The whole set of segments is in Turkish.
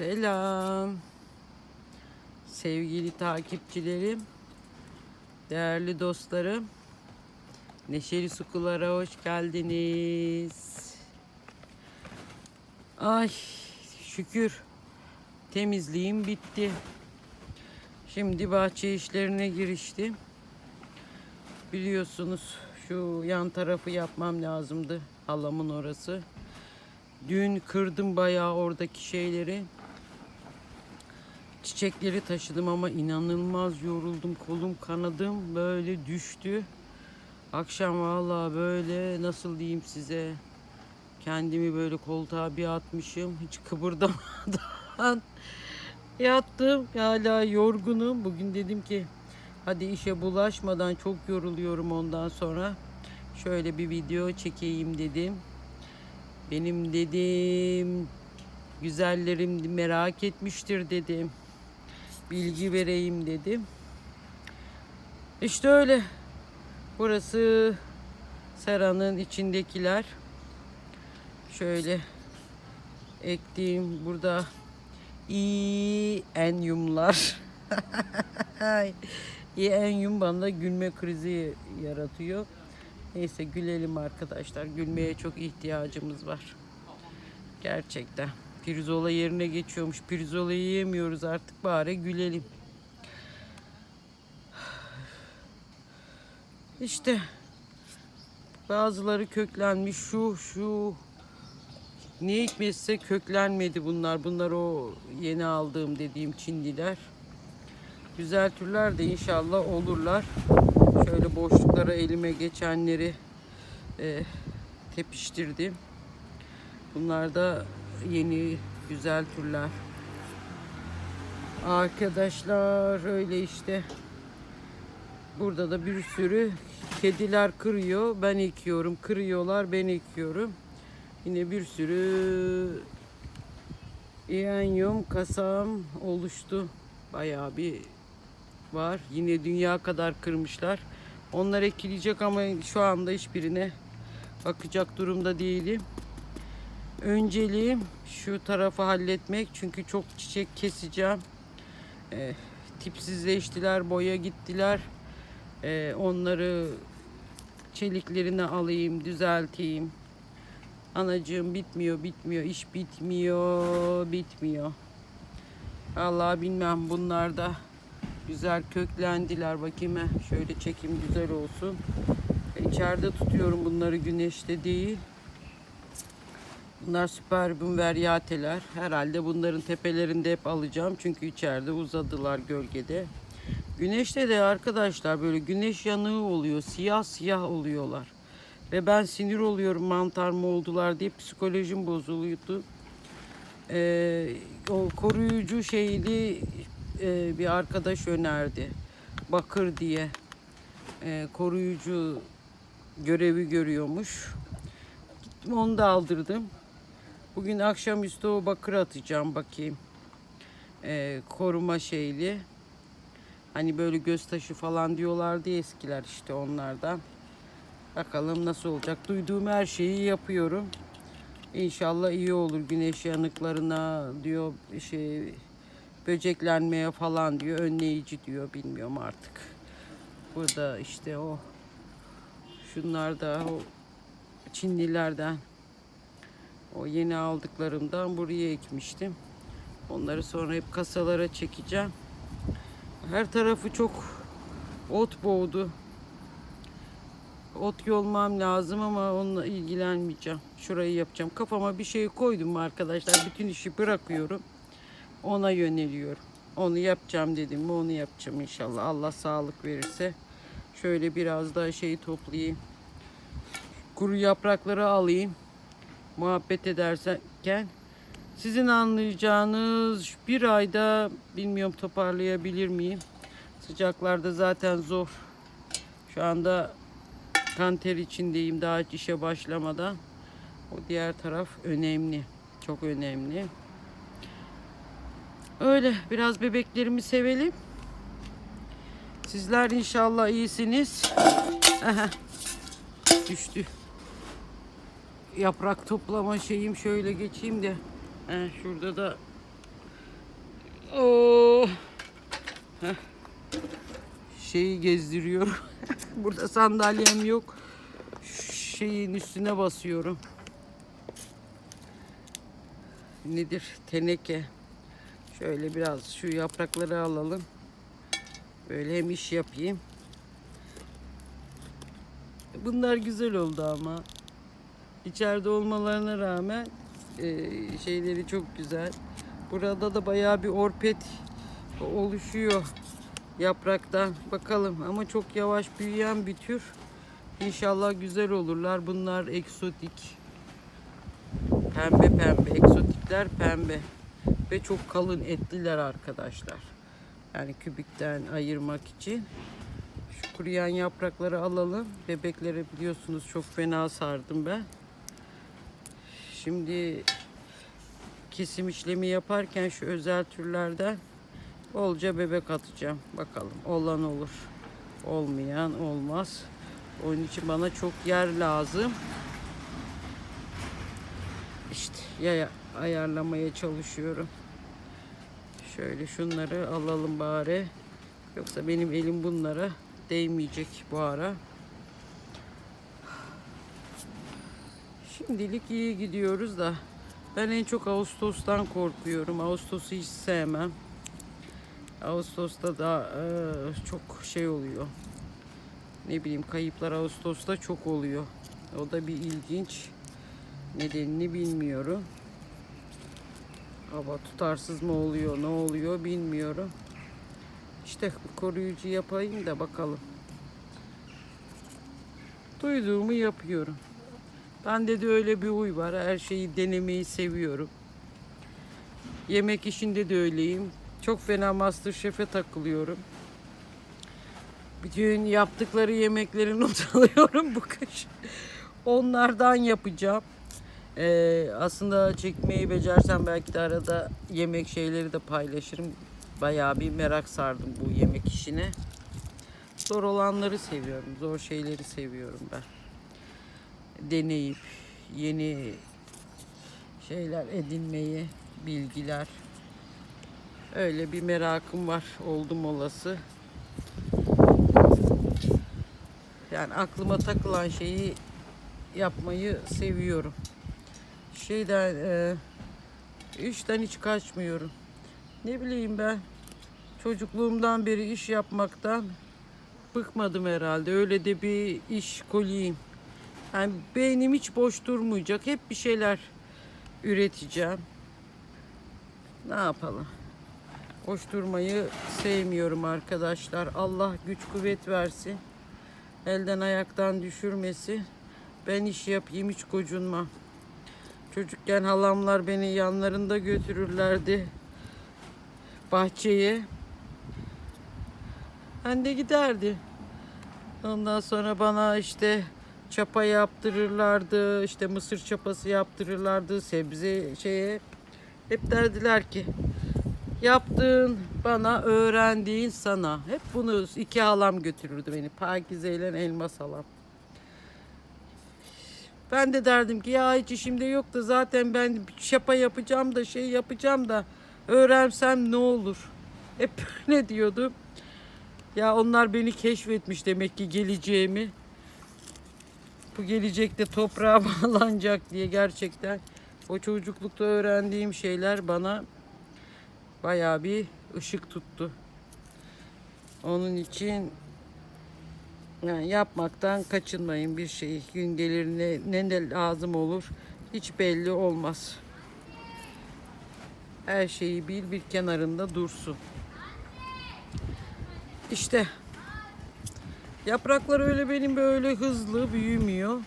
Selam. Sevgili takipçilerim, değerli dostlarım. Neşeli Sukulara hoş geldiniz. Ay şükür temizliğim bitti. Şimdi bahçe işlerine giriştim. Biliyorsunuz şu yan tarafı yapmam lazımdı. Halamın orası. Dün kırdım bayağı oradaki şeyleri. Çiçekleri taşıdım ama inanılmaz yoruldum. Kolum kanadım böyle düştü. Akşam vallahi böyle nasıl diyeyim size kendimi böyle koltuğa bir atmışım. Hiç kıpırdamadan yattım. Hala yorgunum. Bugün dedim ki hadi işe bulaşmadan çok yoruluyorum ondan sonra. Şöyle bir video çekeyim dedim. Benim dedim güzellerim merak etmiştir dedim. Bilgi vereyim dedim. İşte öyle. Burası seranın içindekiler. Şöyle ektiğim burada iyi enyumlar. enyum bana gülme krizi yaratıyor. Neyse gülelim arkadaşlar. Gülmeye çok ihtiyacımız var. Gerçekten. Pirzola yerine geçiyormuş. Pirzolayı yemiyoruz artık bari gülelim. İşte bazıları köklenmiş. Şu şu ne hikmetse köklenmedi bunlar. Bunlar o yeni aldığım dediğim çindiler. Güzel türler de inşallah olurlar. Şöyle boşluklara elime geçenleri e, tepiştirdim. Bunlar da yeni güzel türler. Arkadaşlar öyle işte. Burada da bir sürü kediler kırıyor. Ben ekiyorum. Kırıyorlar. Ben ekiyorum. Yine bir sürü İyenyum kasam oluştu. Bayağı bir var. Yine dünya kadar kırmışlar. Onlar ekileyecek ama şu anda hiçbirine bakacak durumda değilim. Önceliğim şu tarafı halletmek. Çünkü çok çiçek keseceğim. Ee, tipsizleştiler, boya gittiler. Ee, onları çeliklerini alayım, düzelteyim. Anacığım bitmiyor, bitmiyor, iş bitmiyor, bitmiyor. Allah bilmem bunlar da güzel köklendiler. Bakayım he. şöyle çekim güzel olsun. İçeride tutuyorum bunları güneşte değil. Bunlar süperbum veryateler. Herhalde bunların tepelerinde hep alacağım. Çünkü içeride uzadılar gölgede. Güneşte de arkadaşlar böyle güneş yanığı oluyor. Siyah siyah oluyorlar. Ve ben sinir oluyorum mantar mı oldular diye psikolojim bozuluyordu. Ee, o koruyucu şeyli e, bir arkadaş önerdi. Bakır diye. Ee, koruyucu görevi görüyormuş. Gittim onu da aldırdım. Bugün akşamüstü o bakır atacağım bakayım. Ee, koruma şeyli. Hani böyle göz taşı falan diyorlardı eskiler işte onlardan. Bakalım nasıl olacak. Duyduğum her şeyi yapıyorum. İnşallah iyi olur güneş yanıklarına diyor şey böceklenmeye falan diyor önleyici diyor bilmiyorum artık. Burada işte o şunlar da o Çinlilerden o yeni aldıklarımdan buraya ekmiştim. Onları sonra hep kasalara çekeceğim. Her tarafı çok ot boğdu. Ot yolmam lazım ama onunla ilgilenmeyeceğim. Şurayı yapacağım. Kafama bir şey koydum arkadaşlar. Bütün işi bırakıyorum. Ona yöneliyorum. Onu yapacağım dedim onu yapacağım inşallah. Allah sağlık verirse. Şöyle biraz daha şeyi toplayayım. Kuru yaprakları alayım. Muhabbet ederken sizin anlayacağınız bir ayda bilmiyorum toparlayabilir miyim? Sıcaklarda zaten zor. Şu anda kanter içindeyim daha işe başlamadan. O diğer taraf önemli. Çok önemli. Öyle biraz bebeklerimi sevelim. Sizler inşallah iyisiniz. Aha, düştü. Yaprak toplama şeyim şöyle geçeyim de. He, şurada da Oo. Heh. Şeyi gezdiriyorum. Burada sandalyem yok. Şu Şeyin üstüne basıyorum. Nedir? Teneke. Şöyle biraz şu yaprakları alalım. Böyle hem iş yapayım. Bunlar güzel oldu ama. İçeride olmalarına rağmen e, şeyleri çok güzel. Burada da bayağı bir orpet oluşuyor yapraktan. Bakalım ama çok yavaş büyüyen bir tür. İnşallah güzel olurlar. Bunlar egzotik. Pembe pembe. Egzotikler pembe. Ve çok kalın etliler arkadaşlar. Yani kübikten ayırmak için. Şu kuruyan yaprakları alalım. Bebeklere biliyorsunuz çok fena sardım ben. Şimdi kesim işlemi yaparken şu özel türlerden bolca bebek atacağım. Bakalım olan olur. Olmayan olmaz. Onun için bana çok yer lazım. İşte yaya ayarlamaya çalışıyorum. Şöyle şunları alalım bari. Yoksa benim elim bunlara değmeyecek bu ara. Şimdilik iyi gidiyoruz da ben en çok Ağustos'tan korkuyorum. Ağustos'u hiç sevmem. Ağustos'ta da eee, çok şey oluyor. Ne bileyim kayıplar Ağustos'ta çok oluyor. O da bir ilginç. Nedenini bilmiyorum. Hava tutarsız mı oluyor, ne oluyor bilmiyorum. İşte koruyucu yapayım da bakalım. Duyduğumu yapıyorum. Bende de öyle bir huy var. Her şeyi denemeyi seviyorum. Yemek işinde de öyleyim. Çok fena Masterchef'e takılıyorum. Bütün yaptıkları yemekleri not alıyorum bu kış. Onlardan yapacağım. Ee, aslında çekmeyi becersem belki de arada yemek şeyleri de paylaşırım. Bayağı bir merak sardım bu yemek işine. Zor olanları seviyorum. Zor şeyleri seviyorum ben. Deneyip yeni şeyler edinmeyi, bilgiler. Öyle bir merakım var. Oldum olası. Yani aklıma takılan şeyi yapmayı seviyorum. Şeyden e, işten hiç kaçmıyorum. Ne bileyim ben çocukluğumdan beri iş yapmaktan bıkmadım herhalde. Öyle de bir iş koliyim. Yani beynim hiç boş durmayacak. Hep bir şeyler üreteceğim. Ne yapalım? Boş durmayı sevmiyorum arkadaşlar. Allah güç kuvvet versin. Elden ayaktan düşürmesi. Ben iş yapayım hiç gocunmam. Çocukken halamlar beni yanlarında götürürlerdi bahçeye. Ben de giderdi. Ondan sonra bana işte çapa yaptırırlardı, işte mısır çapası yaptırırlardı, sebze şeye. Hep derdiler ki yaptığın bana, öğrendiğin sana. Hep bunu iki halam götürürdü beni. Pakize ile Elmas halam. Ben de derdim ki ya hiç işimde yok da zaten ben şapa yapacağım da şey yapacağım da öğrensem ne olur. Hep böyle diyordum. Ya onlar beni keşfetmiş demek ki geleceğimi. Bu gelecekte toprağa bağlanacak diye gerçekten o çocuklukta öğrendiğim şeyler bana bayağı bir ışık tuttu. Onun için yani yapmaktan kaçınmayın bir şey. Gün gelir ne, ne lazım olur hiç belli olmaz. Her şeyi bil bir kenarında dursun. İşte yapraklar öyle benim böyle hızlı büyümüyor.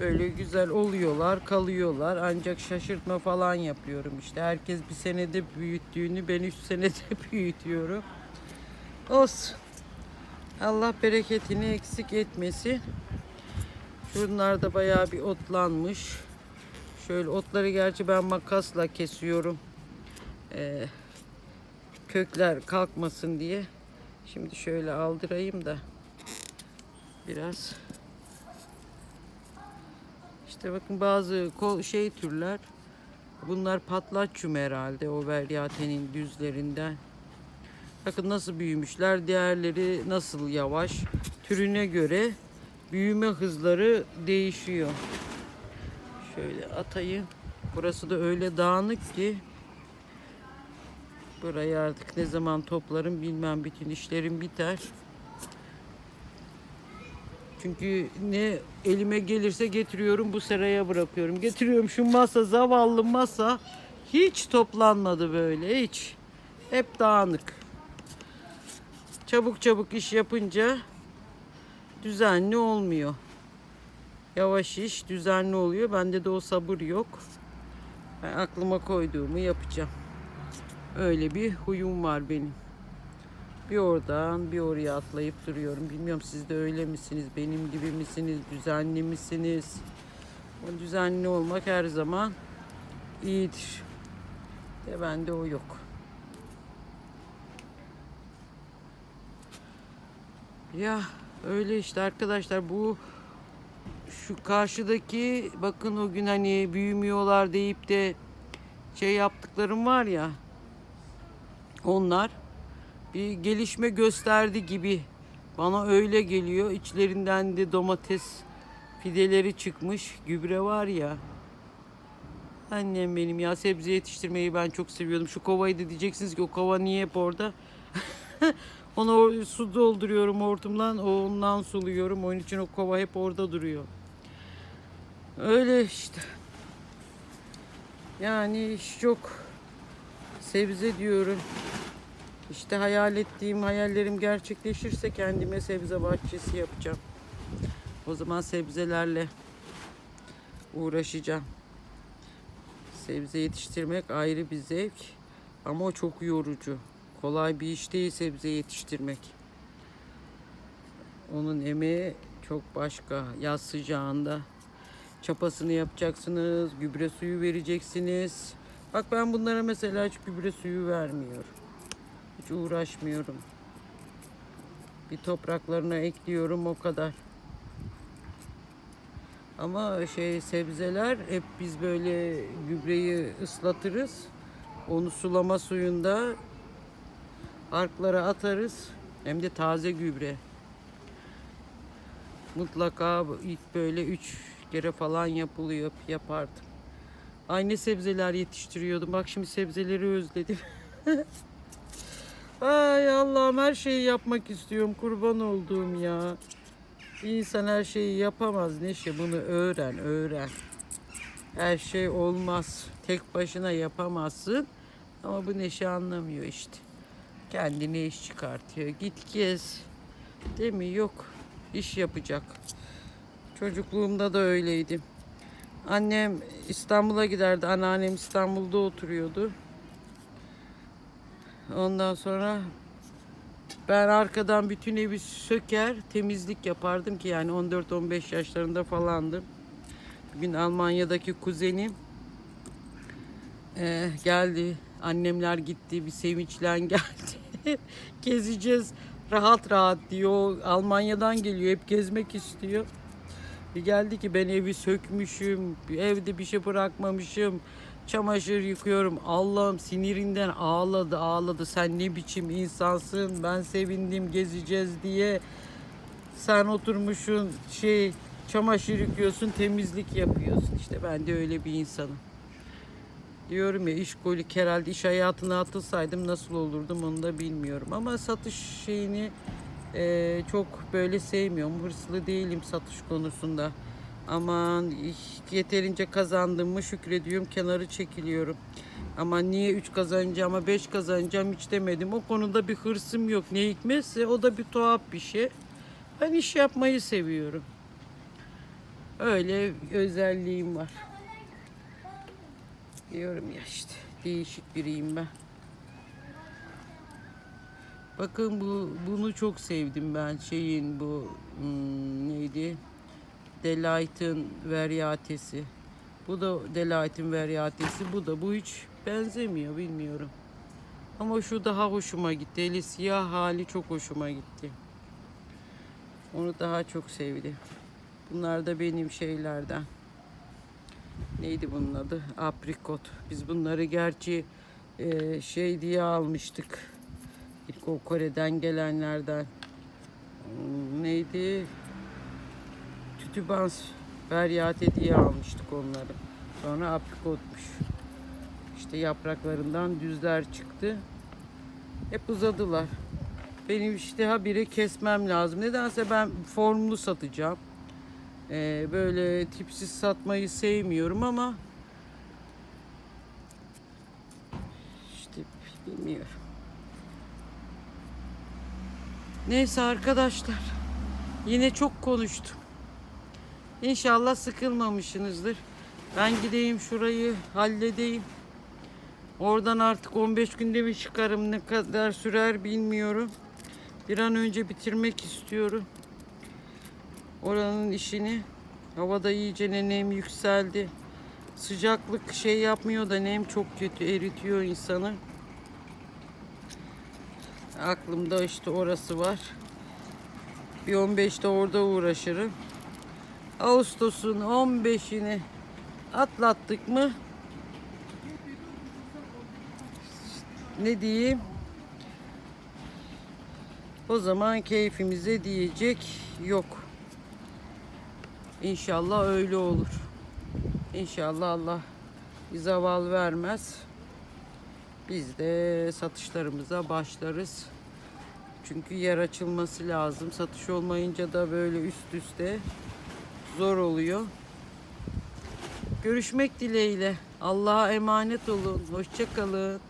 Böyle güzel oluyorlar, kalıyorlar. Ancak şaşırtma falan yapıyorum işte. Herkes bir senede büyüttüğünü ben üç senede büyütüyorum. Olsun. Allah bereketini eksik etmesin. Şunlar da bayağı bir otlanmış. Şöyle otları gerçi ben makasla kesiyorum. Ee, kökler kalkmasın diye. Şimdi şöyle aldırayım da biraz. İşte bakın bazı kol şey türler Bunlar patlaççum herhalde o veryatenin düzlerinden. Bakın nasıl büyümüşler. Diğerleri nasıl yavaş. Türüne göre büyüme hızları değişiyor. Şöyle atayım. Burası da öyle dağınık ki burayı artık ne zaman toplarım bilmem bütün işlerim biter. Çünkü ne elime gelirse getiriyorum bu seraya bırakıyorum. Getiriyorum şu masa zavallı masa hiç toplanmadı böyle hiç. Hep dağınık. Çabuk çabuk iş yapınca düzenli olmuyor. Yavaş iş düzenli oluyor. Bende de o sabır yok. Ben aklıma koyduğumu yapacağım. Öyle bir huyum var benim. Bir oradan bir oraya atlayıp duruyorum. Bilmiyorum siz de öyle misiniz? Benim gibi misiniz? Düzenli misiniz? O düzenli olmak her zaman iyidir. De bende o yok. Ya öyle işte arkadaşlar bu şu karşıdaki bakın o gün hani büyümüyorlar deyip de şey yaptıklarım var ya onlar bir gelişme gösterdi gibi bana öyle geliyor. İçlerinden de domates fideleri çıkmış. Gübre var ya. Annem benim ya sebze yetiştirmeyi ben çok seviyordum. Şu kovayı da diyeceksiniz ki o kova niye hep orada? Ona su dolduruyorum hortumdan. Ondan suluyorum. Onun için o kova hep orada duruyor. Öyle işte. Yani iş çok. Sebze diyorum. İşte hayal ettiğim hayallerim gerçekleşirse kendime sebze bahçesi yapacağım. O zaman sebzelerle uğraşacağım. Sebze yetiştirmek ayrı bir zevk ama o çok yorucu. Kolay bir iş değil sebze yetiştirmek. Onun emeği çok başka. Yaz sıcağında çapasını yapacaksınız, gübre suyu vereceksiniz. Bak ben bunlara mesela hiç gübre suyu vermiyorum. Hiç uğraşmıyorum. Bir topraklarına ekliyorum o kadar. Ama şey sebzeler hep biz böyle gübreyi ıslatırız. Onu sulama suyunda arklara atarız. Hem de taze gübre. Mutlaka ilk böyle üç kere falan yapılıyor yapardım. Aynı sebzeler yetiştiriyordum. Bak şimdi sebzeleri özledim. Ay Allah'ım her şeyi yapmak istiyorum. Kurban olduğum ya. İnsan her şeyi yapamaz Neşe. Bunu öğren, öğren. Her şey olmaz. Tek başına yapamazsın. Ama bu Neşe anlamıyor işte. Kendine iş çıkartıyor. Git gez. Değil mi? Yok. İş yapacak. Çocukluğumda da öyleydim. Annem İstanbul'a giderdi. Anneannem İstanbul'da oturuyordu. Ondan sonra ben arkadan bütün evi söker, temizlik yapardım ki yani 14-15 yaşlarında falandım. Bir gün Almanya'daki kuzenim eh, geldi. Annemler gitti, bir sevinçlen geldi. Gezeceğiz rahat rahat diyor. Almanya'dan geliyor, hep gezmek istiyor. Geldi ki ben evi sökmüşüm, evde bir şey bırakmamışım. Çamaşır yıkıyorum. Allah'ım sinirinden ağladı ağladı. Sen ne biçim insansın? Ben sevindim gezeceğiz diye. Sen oturmuşsun şey çamaşır yıkıyorsun, temizlik yapıyorsun. İşte ben de öyle bir insanım. Diyorum ya işkolik herhalde iş hayatına atılsaydım nasıl olurdum onu da bilmiyorum. Ama satış şeyini eee, çok böyle sevmiyorum. Hırslı değilim satış konusunda. Aman yeterince kazandım mı şükrediyorum kenarı çekiliyorum. Ama niye 3 kazanacağıma 5 kazanacağım hiç demedim. O konuda bir hırsım yok. Ne hikmetse o da bir tuhaf bir şey. Ben iş yapmayı seviyorum. Öyle özelliğim var. Diyorum ya işte değişik biriyim ben. Bakın bu bunu çok sevdim ben şeyin bu hmm, neydi? Delight'ın Veriatesi. Bu da Delight'ın Veriatesi. Bu da bu hiç benzemiyor bilmiyorum. Ama şu daha hoşuma gitti. Eli siyah hali çok hoşuma gitti. Onu daha çok sevdim. Bunlar da benim şeylerden. neydi bunun adı? Aprikot. Biz bunları gerçi e, şey diye almıştık. İlk o Kore'den gelenlerden. Hmm, Neydi? Tütübans Beryate diye almıştık onları. Sonra aprikotmuş. İşte yapraklarından düzler çıktı. Hep uzadılar. Benim işte habire kesmem lazım. Nedense ben formlu satacağım. Ee, böyle tipsiz satmayı sevmiyorum ama işte bilmiyorum. Neyse arkadaşlar. Yine çok konuştum. İnşallah sıkılmamışsınızdır. Ben gideyim şurayı halledeyim. Oradan artık 15 günde mi çıkarım ne kadar sürer bilmiyorum. Bir an önce bitirmek istiyorum. Oranın işini. Havada iyice nem yükseldi. Sıcaklık şey yapmıyor da nem çok kötü eritiyor insanı. Aklımda işte orası var. Bir 15'te orada uğraşırım. Ağustos'un 15'ini atlattık mı ne diyeyim o zaman keyfimize diyecek yok. İnşallah öyle olur. İnşallah Allah bir zaval vermez. Biz de satışlarımıza başlarız. Çünkü yer açılması lazım. Satış olmayınca da böyle üst üste zor oluyor. Görüşmek dileğiyle. Allah'a emanet olun. Hoşça kalın.